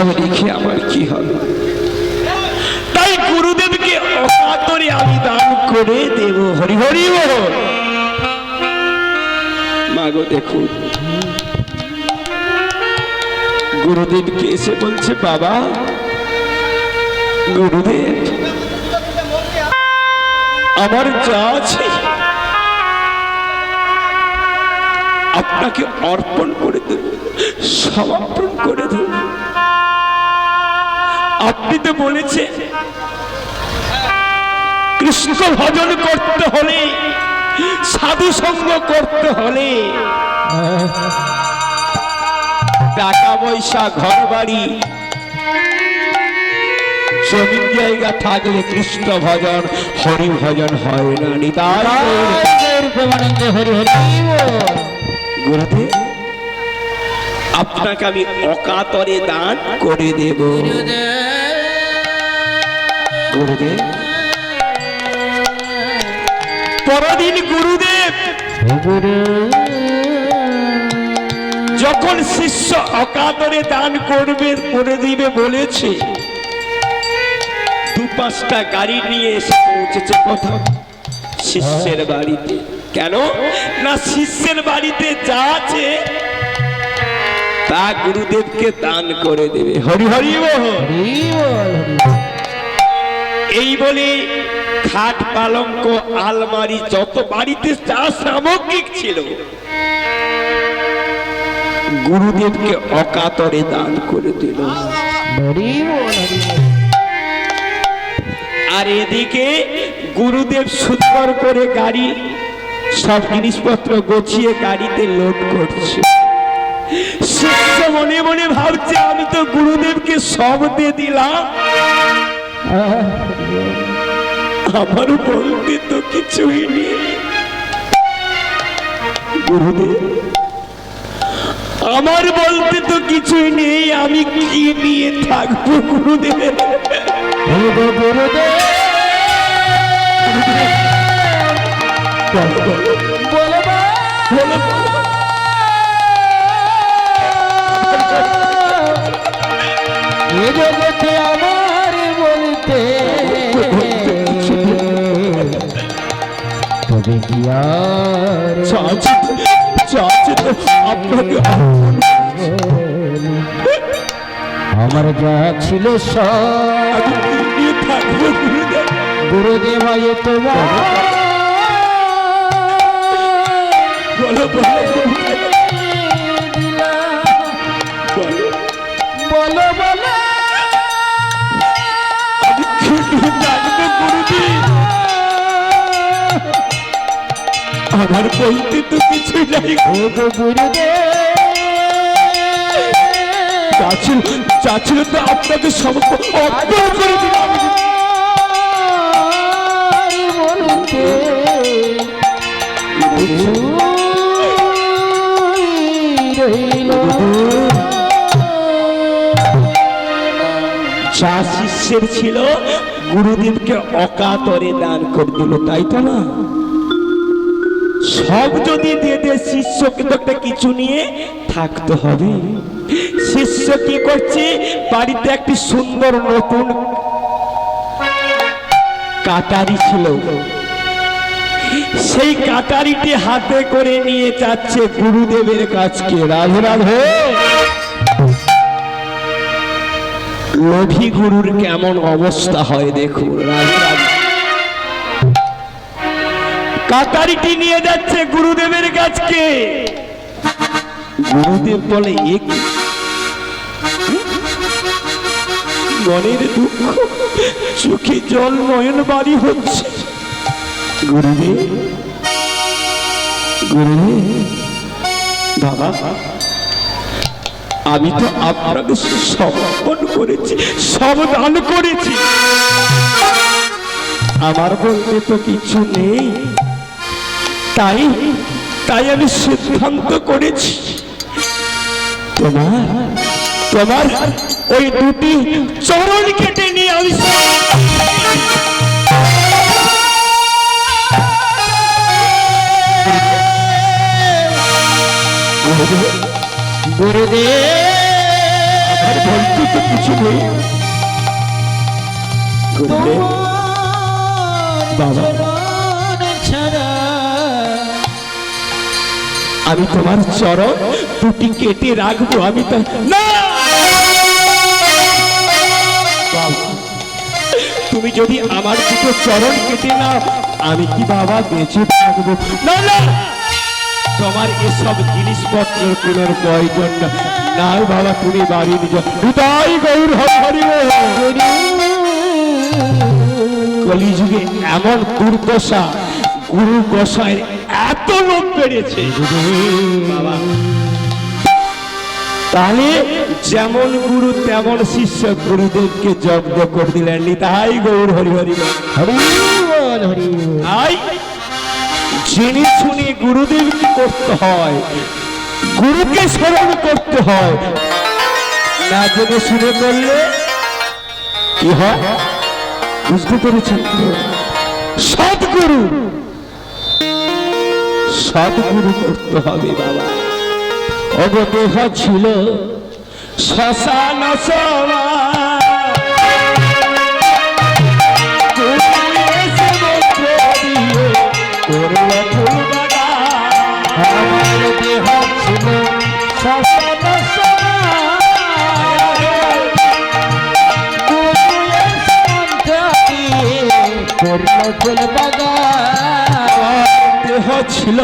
এসব রেখে আমার কি হবে? তাই গুরুদেবকে অকাতরে আমি দান করে দেব। হরি হরি দেখুন। গুরুদেবকে এসে বলছে, বাবা, গুরুদেব, আমার যা আছে, আপনাকে অর্পণ করে দেব সমর্পণ করে দেব। আপনি তো বলেছেন কৃষ্ণ ভজন করতে হলে সাধু সঙ্গ করতে হলে টাকা পয়সা ঘর বাড়ি জমিন জায়গা থাকলে কৃষ্ণ ভজন হরি ভজন হয় না। গুরুদেব আপনাকে আমি অকাতরে দান করে দেব পরদিন গুরুদেব যখন শিষ্য অকাতরে দান করবে করে দিবে বলেছে, দু পাঁচটা গাড়ি নিয়ে এসে পৌঁছেছে কোথাও? শিষ্যের বাড়িতে। কেন? না শিষ্যের বাড়িতে যা আছে, তা গুরুদেবকে দান করে দেবে। হরি হরি। হরি। এই বলে খাট পালঙ্ক আলমারি যত বাড়িতে যা সামগ্রিক ছিল, গুরুদেবকে অকাতরে দান করে দিল। আর এদিকে গুরুদেব সুন্দর করে গাড়ি, সব জিনিসপত্র গোছিয়ে গাড়িতে লোড করছে শিষ্য মনে মনে ভাবছে, আমি তো গুরুদেবকে সব দিয়ে দিলাম আমার বলতে তো কিছুই নেই। গুরুদেব, আমার বলতে তো কিছুই নেই, আমি কি নিয়ে থাকব গুরুদেব? গুরুদেব বলতে তবে কি আর আমার যা ছিল সব আমি কি নিয়ে থাকব গুরুদেব গুরুদেব তোমার আমার বলতে তো কিছু নাই। ও গো গুরুদেব চাচি চাচি তো আপনাকে সব অর্পণ করে দিলাম। যা শিষ্যের ছিল গুরুদেবকে অকাতরে দান করে দিল তাই তো না? সব যদি দিয়ে দে শিষ্যকে তো একটা কিছু নিয়ে থাকতে হবে। শিষ্য কি করছে? বাড়িতে একটি সুন্দর নতুন কাটারি ছিল। সেই কাটারিটি হাতে করে নিয়ে যাচ্ছে গুরুদেবের কাছকে। রাধে রাধে। লোভী গুরুর কেমন অবস্থা হয় দেখুন। রাধে রাধে। কাটারিটি নিয়ে যাচ্ছে গুরুদেবের কাছকে। গুরুদেব বলে, এ? মনের দুঃখ চোখে জল নয়ন বাড়ি হচ্ছে। গুরুদেব গুরুদেব, বাবা, আমি তো আপনাকে সমর্পণ করেছি সব দান করেছি। আমার বলতে তো কিছু নেই। তাই তাই আমি সিদ্ধান্ত করেছি তোমার তোমার ওই দুটি চরণ কেটে নিয়ে আমি গুরুদেব বলতে তো কিছু নেই গুরুদেব বাবা। আমি তোমার চরণ দুটি কেটে রাখব, আমি তো তুমি যদি আমার দুটো চরণ কেটে নাও, আমি কি বাবা বেঁচে থাকব? না তোমার এসব জিনিসপত্রের কোনো প্রয়োজন না। না বাবা, তুমি বাড়ি নিজ হৃদয় গৌর। কলিযুগে এমন দুর্দশা গুরু গোসাইয়ের এত লোক বেড়েছে। বাবা। তাহলে যেমন গুরু তেমন শিষ্য গুরুদেবকে জব্দ করে দিলেন তাই গৌর হরি হরি হরি হরি। তাই জেনে শুনে গুরুদেবকে করতে হয় গুরুকে স্মরণ করতে হয়। না জেনে শুনে করলে কি হয়? বুঝতে পেরেছেন? তো? সদ্গুরু সদ্গুরু করতে হবে বাবা। অবদেহ ছিল শ্মশান সভা আমার দেহ ছিল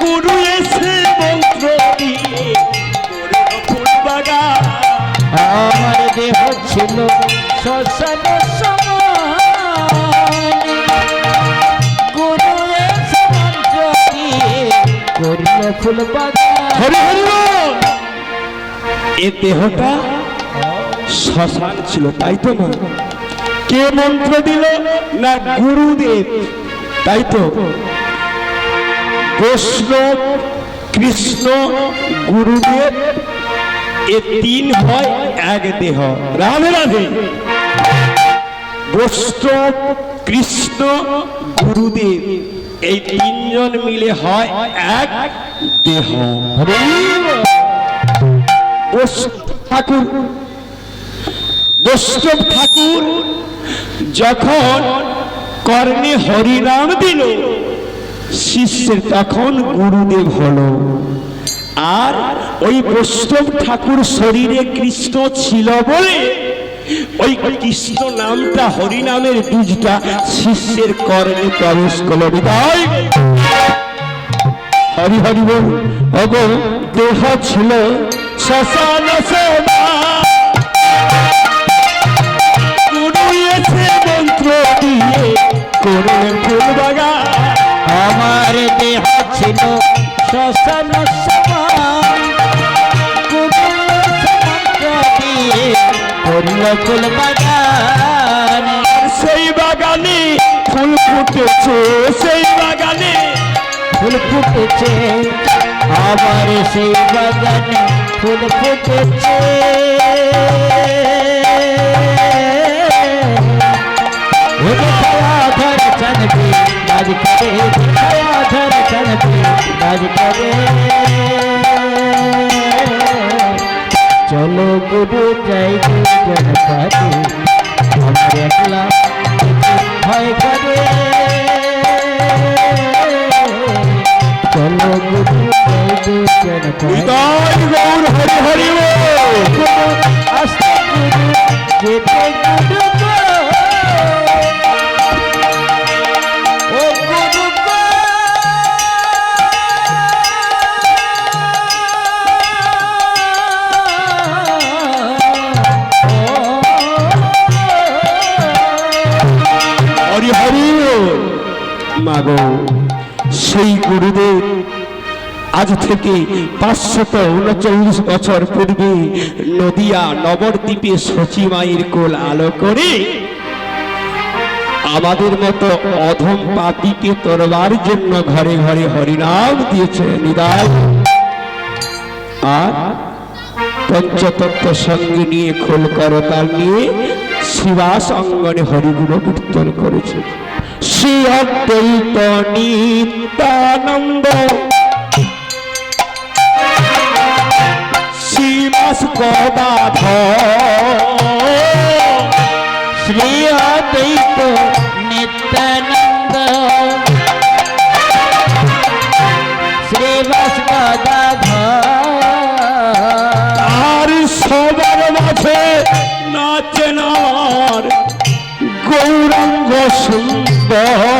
গুরু এসে মন্ত্র দিয়ে। আমার দেহ ছিল শ্মশান গুরু এসে মন্ত্র দিয়ে করল ফুল হরি হরি এ দেহটা শ্মশান ছিল তাই তো না? কে মন্ত্র দিল? না গুরুদেব। তাই তো। বৈষ্ণব কৃষ্ণ, গুরুদেব, এ তিন হয় এক দেহ। রাধে রাধে। বৈষ্ণব কৃষ্ণ, গুরুদেব, এই তিনজন মিলে হয় এক দেহ। ঠাকুর বৈষ্ণব ঠাকুর যখন কর্ণে হরিনাম দিল, শিষ্যের তখন গুরুদেব হলো। আর ওই বৈষ্ণব ঠাকুর শরীরে কৃষ্ণ ছিল বলে ওই কৃষ্ণ নামটা, হরিনামের বীজটা শিষ্যের কর্ণে প্রবেশ করল। হৃদয় হরি হরি বল। অগো দেহ ছিল শ্মশান সেবা। করলেন ফুল বাগান আমার দেহ ছিল শ্মশান ফুল বাগান সেই বাগানে ফুল ফুটেছে, সেই বাগানে ফুল ফুটেছে। আবার সেই বাগানে ফুল ফুটেছে। রাজ করে ছায়া ধর চনবে রাজ করে চলো গুরু যাই গুরুজন পাতে আমার একলা ভয় করে চলো গুরু যাই গৌর হরি হরি আস্তে গুরু যেতে গুরু মাগো। সেই গুরুদেব আজ থেকে পাঁচশত উনচল্লিশ বছর পূর্বে নদিয়া নবদ্বীপে সচিমায়ের কোল আলো করে আমাদের মতো অধম পাপিকে তোরবার জন্য ঘরে ঘরে হরিনাম দিয়েছে নিদায় আর পঞ্চতত্ত্ব সঙ্গে নিয়ে খোল করতাল নিয়ে শিবাস অঙ্গনে হরিগুণ কীর্তন করেছে। শ্রী অদ্বৈত নিত্যানন্দ গদাধর শ্রী অদ্বৈত নিত্যানন্দ আর সবার মাঝে নাচেন আমার গৌরাঙ্গ সুন্দর। দেখো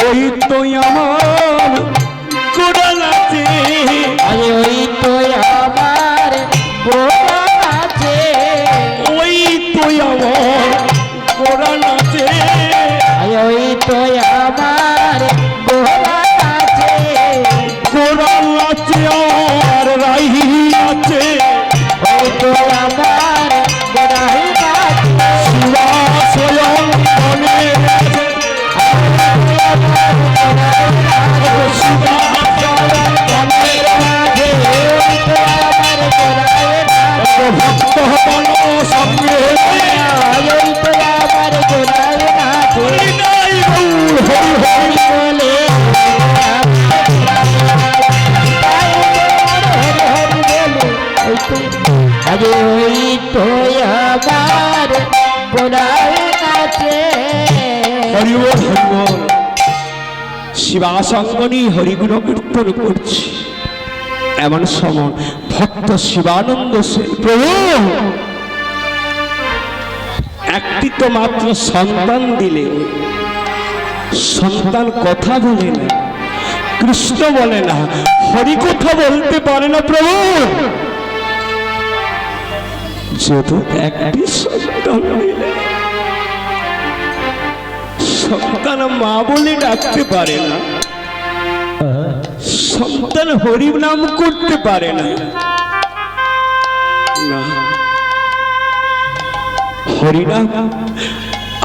ওই তো আমার সঙ্গনী হরিগুণ কীর্তন করছি। এমন সময় ভক্ত শিবানন্দ সেন প্রভু! একটি তো মাত্র সন্তান দিলে, সন্তান কথা বলে না, কৃষ্ণ বলে না, হরি কথা বলতে পারে না, প্রভু! যেহেতু একটি সন্তান দিলে সন্তান মা বলে ডাকতে পারে না। সন্তান হরি নাম করতে পারে না। হরিনাম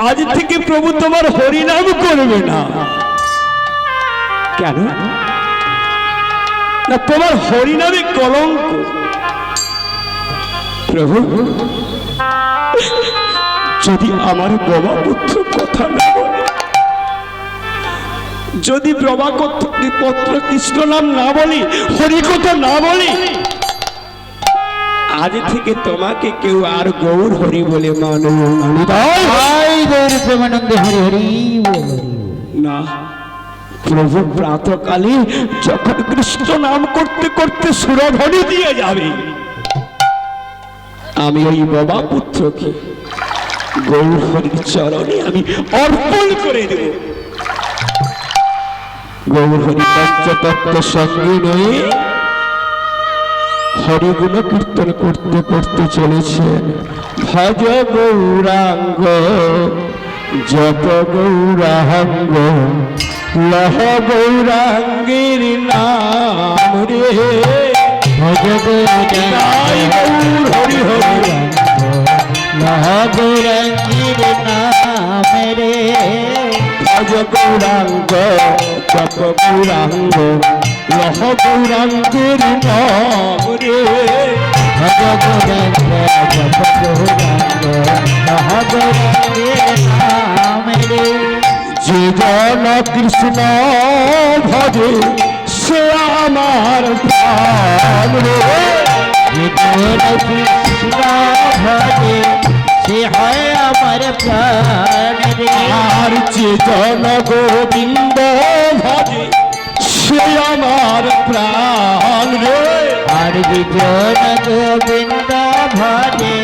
আজ থেকে প্রভু তোমার হরিনাম করবে না। কেন? না, তোমার হরিনামে কলঙ্ক। প্রভু, যদি আমার বাবা পুত্র কথা না বলে যদি পত্র কৃষ্ণ নাম না বলি হরি কথা না বলি আজ থেকে তোমাকে কেউ আর গৌর হরি বলে মানো হরি বল। না প্রভু প্রাতকালে যখন কৃষ্ণ নাম করতে করতে সুরধ্বনি দিয়ে যাবে আমি ওই বাবা পুত্রকে গৌর হরির চরণে আমি অর্পণ করে দেব গৌর হরি পঞ্চতত্ত্ব সঙ্গে নয়ে। হরিগুণ কীর্তন করতে করতে চলেছেন ভজ গৌরাঙ্গ জপ গৌরাঙ্গ লহ গৌরাঙ্গের নাম রে। ভজ তাই গৌরাঙ্গ গৌর হরি হরি মহাগৌরাঙ্গীর নাম রে। ভজ গৌরাঙ্গ জপ গৌরাঙ্গ লহ গৌরাঙ্গের রে ভজ গৌরাঙ্গ জপ গৌরাঙ্গ মহাগৌরাঙ্গীর নাম। রে কৃষ্ণ ভজে, সে আমার প্রাণ রে। কৃষ্ণ ভজে সে হয় আমার প্রাণ রে। আর যে জন গোবিন্দ ভজে সে আমার প্রাণ রে। আর বিজন গোবিন্দ ভজে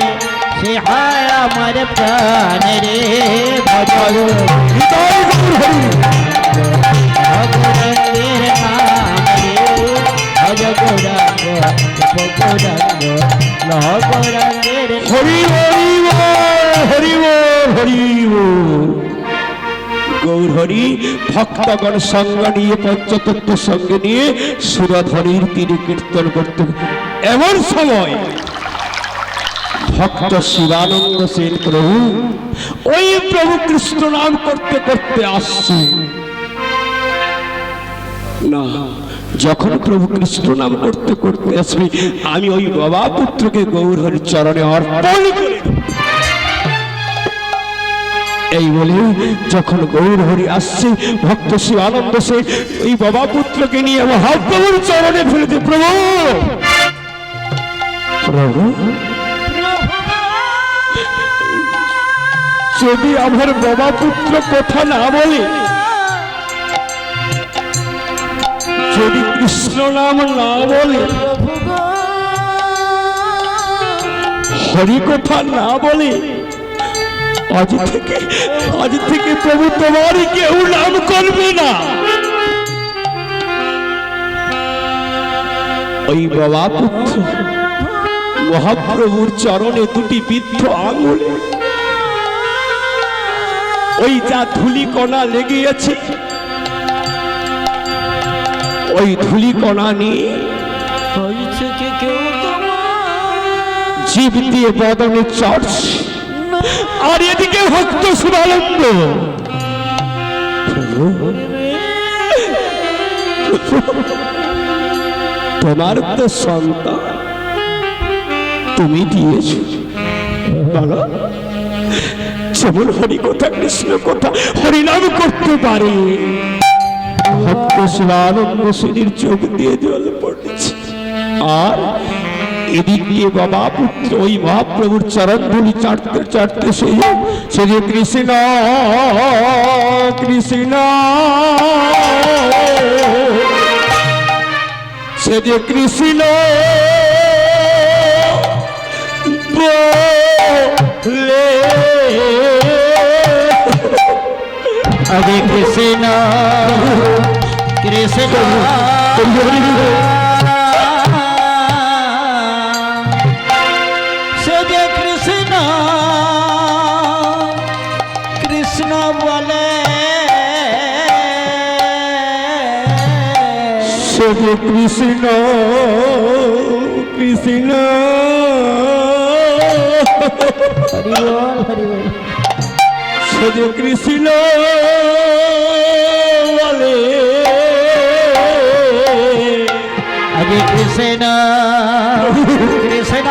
সে হয় আমার প্রাণ রে। ভজ হৃদয় গৌর ভগবানের নাম রে। ভজ গৌরাঙ্গ জপ গৌরাঙ্গ লহ গৌরাঙ্গের হরি হরি হরি হরি। গৌর হরি, ভক্তগণ সঙ্গ নিয়ে, পঞ্চতত্ত্ব সঙ্গে নিয়ে সুরধনির তীরে কীর্তন করতে এমন সময় ভক্ত শিবানন্দ সেন প্রভু ওই প্রভু কৃষ্ণ নাম করতে করতে আসছে না যখন প্রভু কৃষ্ণ নাম করতে করতে আসবে, আমি ওই বাবা পুত্রকে গৌর চরণে অর্পণ করে। এই বলে যখন গৌর হরি আসছে, ভক্ত শিব আনন্দ সে এই বাবা পুত্রকে নিয়ে মহাপ্রভুর চরণে ফেলেছে প্রভু! প্রভু? যদি আমার বাবা পুত্র কথা না বলে যদি কৃষ্ণ নাম না বলে হরি কথা না বলে, আজ থেকে আজ থেকে প্রভু তোমারই কেউ নাম করবে না। ওই বাবা পুত্র, মহাপ্রভুর চরণে দুটি বৃদ্ধ আঙুলে, ওই যা ধুলি কণা লেগে আছে ওই ধুলি কণা নিয়ে জীব দিয়ে বদনে চর্চ আর এদিকে ভক্ত শুভানন্দ তোমার তো সন্তান। তুমি দিয়েছ। বলো যেমন হরি কথা কৃষ্ণ কথা হরিনাম করতে পারে। ভক্ত শিবানন্দ শ্রীর চোখ দিয়ে জল পড়েছে আর এদিক দিয়ে বাবা পুত্র ওই মহাপ্রভুর চরণ ধুলি চাটতে চাটতে সে সে যে কৃষ্ণ কৃষ্ণ সে যে কৃষ্ণ কৃষ্ণ কৃষ্ণ সে যে কৃষ্ণ কৃষ্ণ বলে যে কৃষ্ণ কৃষ্ণ হরি বল হরি বল সে যে কৃষ্ণ বলে। আগে কৃষ্ণ কৃষ্ণ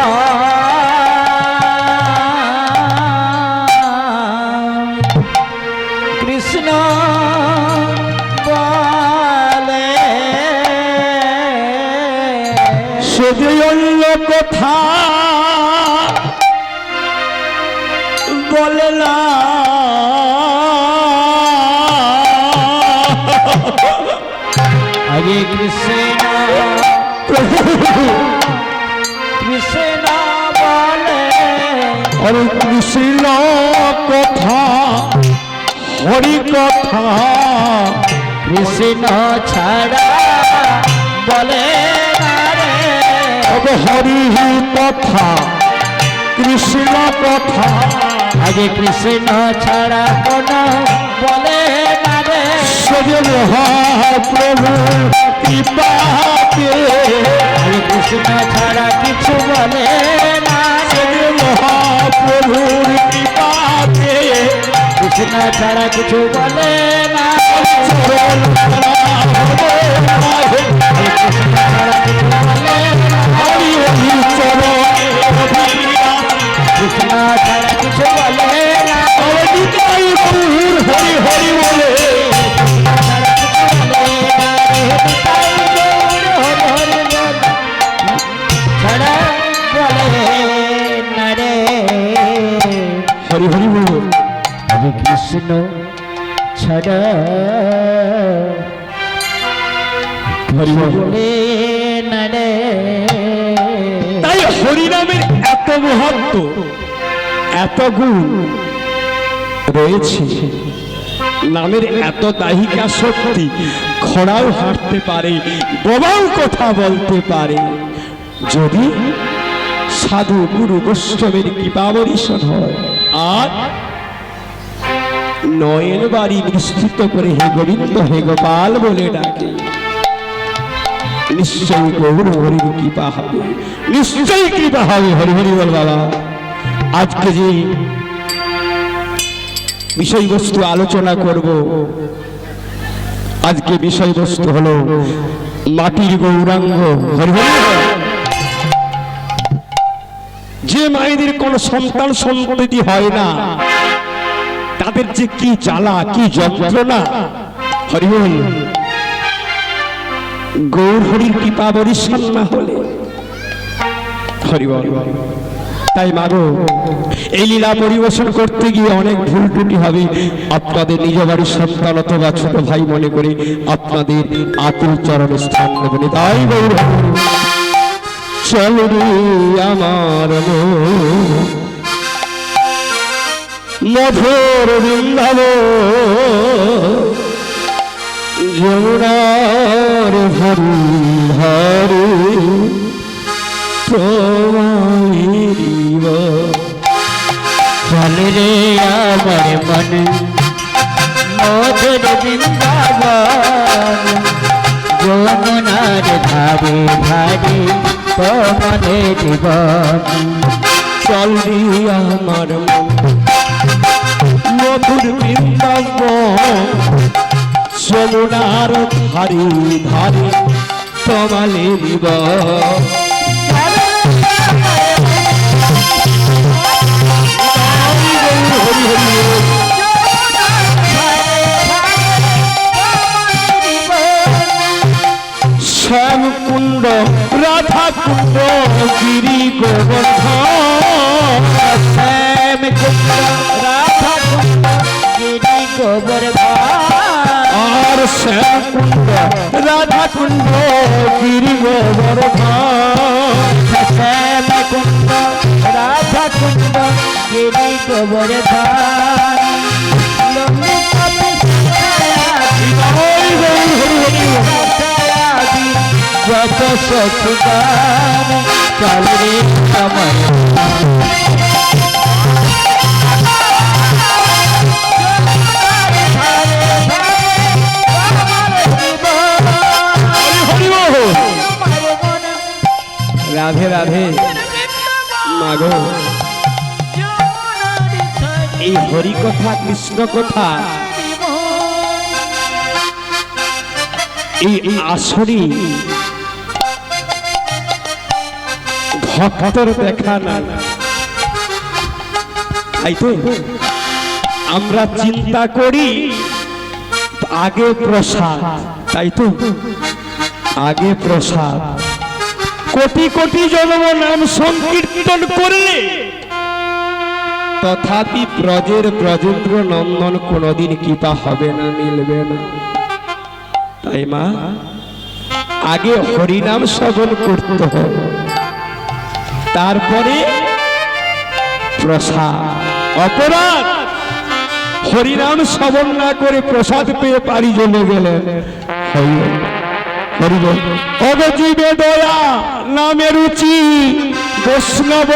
হরি কথা কৃষ্ণ ছাড়া বলে হরি কথা কৃষ্ণ কথা আগে কৃষ্ণ ছাড়া কোন বলে কৃপাতে আগে কৃষ্ণ ছাড়া কিছু বলে না কৃষ্ণ ছাড়া কিছু না। ছাড়া কিছু বলে না। হরি তাই হরিনামের এত মহত্ব, এত গুণ রয়েছে। নামের এত দাহিকা শক্তি খড়াও হাঁটতে পারে বোবাও কথা বলতে পারে। যদি সাধু গুরু বৈষ্ণবের কৃপাবরিশন হয়, আর নয়ন বাড়ি বিস্তৃত করে হে গোবিন্দ, হে গোপাল বলে ডাকে। নিশ্চয়ই গৌর হরির কৃপা হবে। নিশ্চয়ই কৃপা হবে, হরি বল বাবা। আজকে যে বিষয়বস্তু আলোচনা করব, আজকে বিষয়বস্তু হলো মাটির গৌরাঙ্গ। যে মায়েদের কোনো সন্তান সন্ততি হয় না, তাদের যে কি জ্বালা, কি যন্ত্রণা হরিবল গৌর কৃপা বরিশাল না হলে। তাই মাগো, এই লীলা পরিবেশন করতে গিয়ে অনেক ভুল ত্রুটি হবে। আপনাদের নিজ বাড়ির সন্তান অথবা ছোট ভাই মনে করে আপনাদের আতুল চরণ স্থান দেবেন তাই গৌর চল রে আমার মধুর বৃন্দাব যমুনার ভরি হরে তোমারিব চল রে আমার মন, মধুর বৃন্দাবন। যমুনার ধারে ধারে তোমারে জীবন। চল রে আমার মন, মধুর বৃন্দাব যমুনার ধারে ধারে তোমালে দিব শ্যাম কুণ্ড রাধা কুণ্ড গিরি গোবর্ধন। শ্যাম কুণ্ড রাধা কুণ্ড গিরি গোবর্ধন। আর শ্যাম কুণ্ড রাধা কুণ্ড গিরি গোবর্ধন শ্যাম কুণ্ড রাধা কুণ্ড গিরি হরি যত সখুগান চলরে আমার রাধে রাধে। মাগো, এই হরি কথা কৃষ্ণ কথা এই আসরি ভক্তর দেখা না তাই তো, আমরা চিন্তা করি, আগে প্রসাদ। তাই তো, আগে প্রসাদ। কোটি কোটি জন্ম নাম সংকীর্তন করলে তথাপি ব্রজের ব্রজেন্দ্র নন্দন কোনদিন কৃপা হবে না, মিলবে না। তাই মা, আগে হরিনাম শ্রবণ করতে হবে। তারপরে প্রসাদ। অপরাধ! হরিনাম শ্রবণ না করে প্রসাদ পেয়ে পারি জমে গেলেন। হরিবল অগজীবে দয়া নামে রুচি বৈষ্ণব